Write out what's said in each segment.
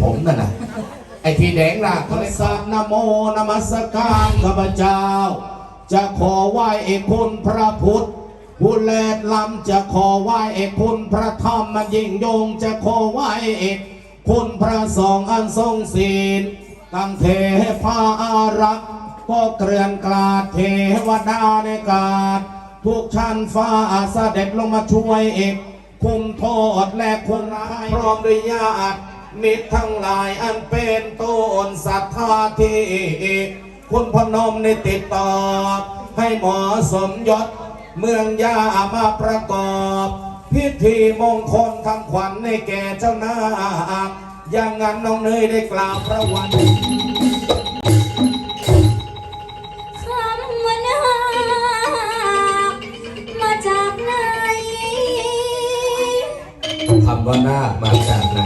ผมนั่นนะไอ้ที่แดงล่ะก็เลยสันโมนมัสการข้าพเจ้า จะขอไหว้เอกคุณพระพุทธผู้แลดลำจะขอไหว้เอกคุณพระธรรมมันยิ่งยง จะขอไหว้เอกคุณพระสองอันทรงศีลตั้งเทพาอารักษ์ก็เกลื่อนกลาดเทวดาในกาดทุกชั้นฟ้าเสด็จลงมาช่วยเอกคุมโทษและคุมร้ายพร้อมด้วยญาติ มิตรทั้งหลายอันเป็นต้นศรัทธาที่คุณพนมในติดต่อให้หมอสมยศเมืองยามาประกอบ พิธีมงคลทำขวัญในแก่เจ้านาคอย่างนั้นน้องเนยได้กล่าวประวัติคำว่านาคมาจากไหนคำว่านาคมาจากไหน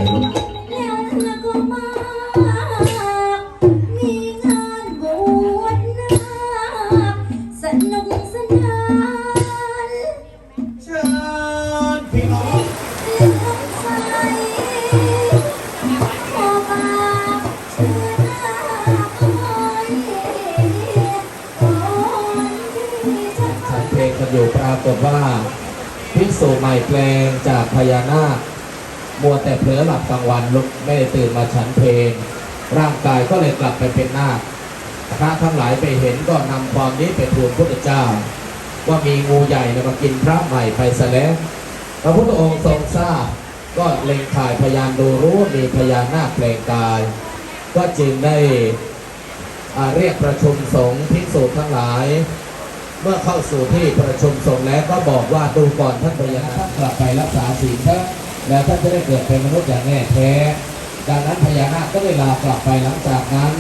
ากฏว่าภิกษุใหม่แปลงจากพญานาคมัวแต่เผลอหลับกลางวันลุกไม่ได้ตื่นมาฉันเพลงร่างกายก็เลยกลับไปเป็นนาคพระทั้งหลายไปเห็นก็นำความนี้ไปทูลพระเจ้า ว่ามีงูใหญ่นะมากินพระใหม่ไปซะแล้วพระพุทธองค์ทรงทราบก็เล็งถ่ายพยานดูรู้ว่ามีพญานาคแปลงกาย ก็จึงได้เรียกประชุมสงฆ์ภิกษุทั้งหลาย เมื่อเข้าสู่ที่ประชุมสงฆ์แล้วก็บอกว่าดูก่อนท่านพญานาคกลับไปรักษาศีลเถอะแล้วท่านจะได้เกิดเป็นมนุษย์อย่างแน่แท้ ดังนั้นพญานาคก็ได้ลากลับไปหลังจากนั้น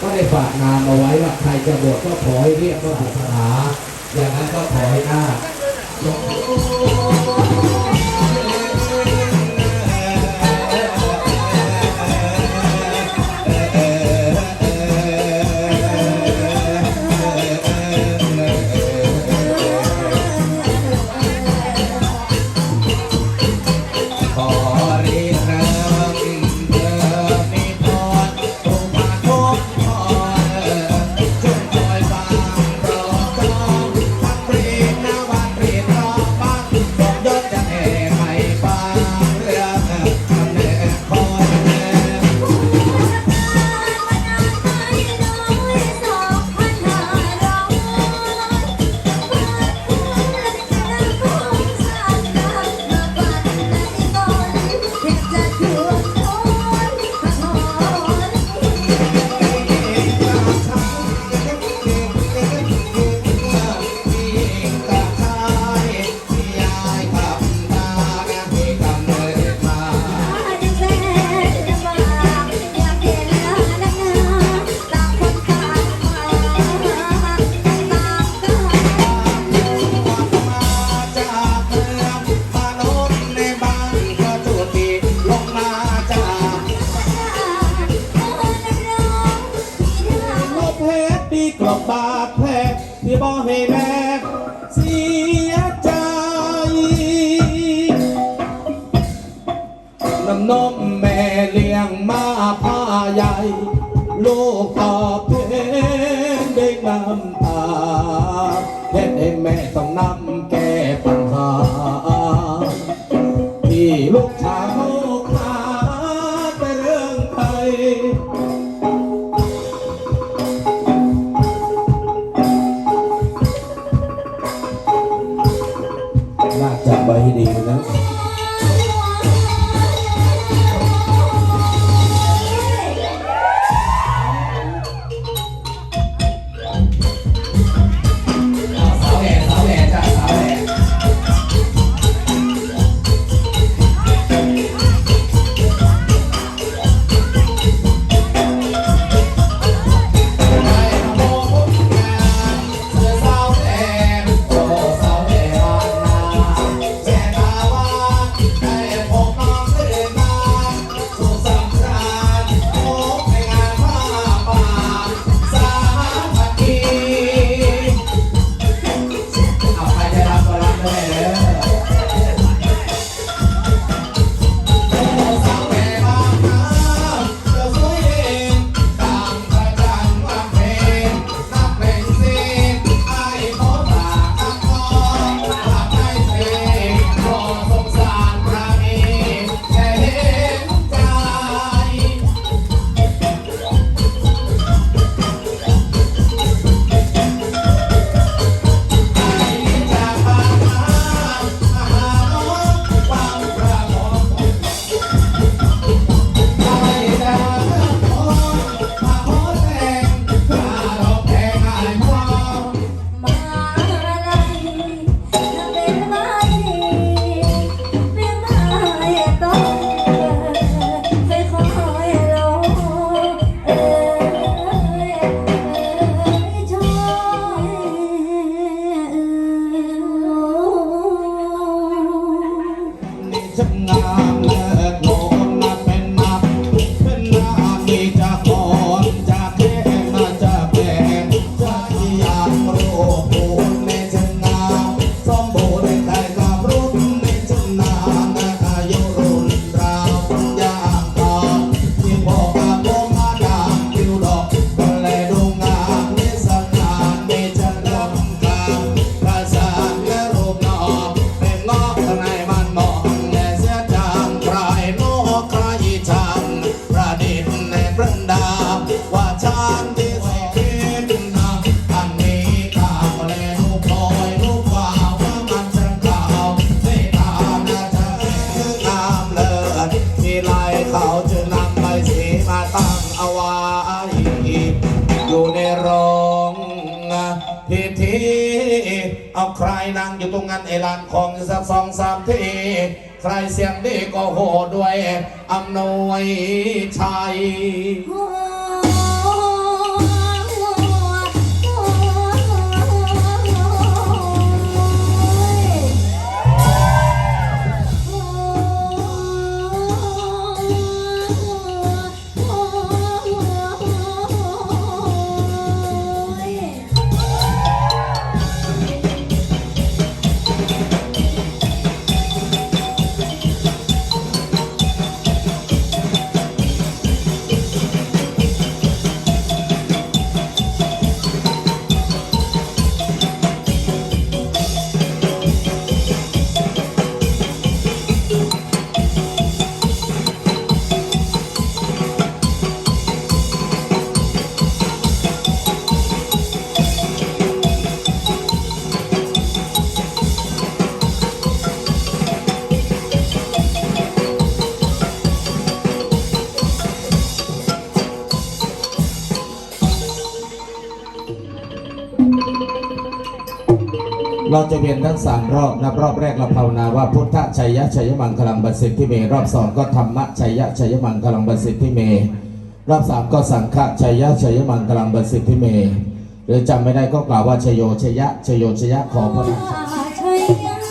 ก็ได้ฝากนามเอาไว้ว่าใครจะบวชก็ขอให้เรียกว่าสนาอย่างนั้นก็ขอให้นาค น้ำนมแม่เลี้ยงมาผ้าใหญ่ลูกตอบเพนด้นำ อยู่ในโรงพิธีเอาใครนั่งอยู่ตรงนั้นไอ้ลานของสักสองสามทีใครเสียงดีก็โหด้วยอำนวยชัย เราจะเรียนทั้งสามรอบนะรอบแรกเราภาวนาว่าพุทธชัยยะชัยมังคลังบัสิทธิเม รอบสองก็ธรรมะชัยยะชัยมังคลังบัสิทธิเม รอบสามก็สังฆะชัยยะชัยมังคลังบัสิทธิเม หรือจำไม่ได้ก็กล่าวว่าชโยชยะชโยชยะขอพระราชชัยยะ